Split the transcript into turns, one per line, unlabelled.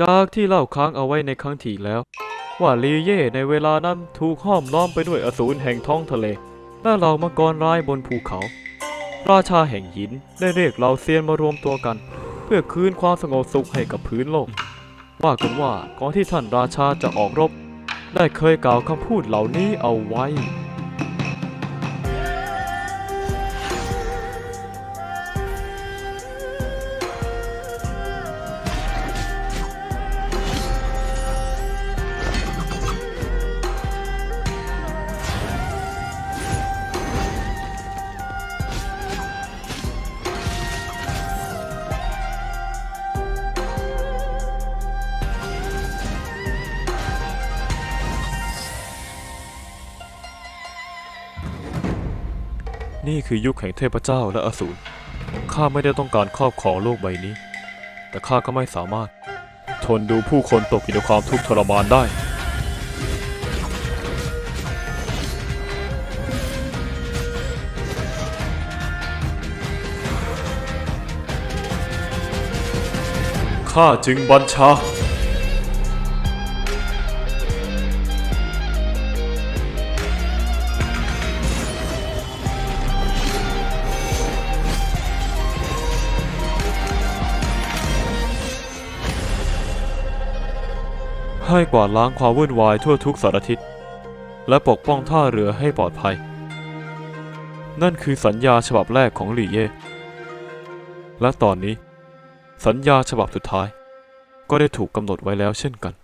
จากที่เล่าค้างเอาไว้ในครั้งที่แล้ว ว่าลีเย่ในเวลานั้นถูกห้อมล้อมไปด้วยอสูรแห่งท้องทะเล และเหล่ามังกรร้ายบนภูเขา ราชาแห่งหินได้เรียกเหล่าเซียนมารวมตัวกัน เพื่อคืนความสงบสุขให้กับพื้นโลก ว่ากันว่าก่อนที่ท่านราชาจะออกรบ ได้เคยกล่าวคำพูดเหล่านี้เอาไว้ นี่คือยุคแห่งเทพเจ้าและอสูร ข้าไม่ได้ต้องการครอบครองโลกใบนี้ แต่ข้าก็ไม่สามารถ ทนดูผู้คนตกอยู่ในความทุกข์ทรมานได้ ข้าจึงบัญชา ให้กวาดล้างความวุ่นวายทั่วทุกสารทิศและปกป้องท่าเรือให้ปลอดภัย นั่นคือสัญญาฉบับแรกของหลี่เย่และตอนนี้ สัญญาฉบับสุดท้าย ก็ได้ถูกกำหนดไว้แล้วเช่นกัน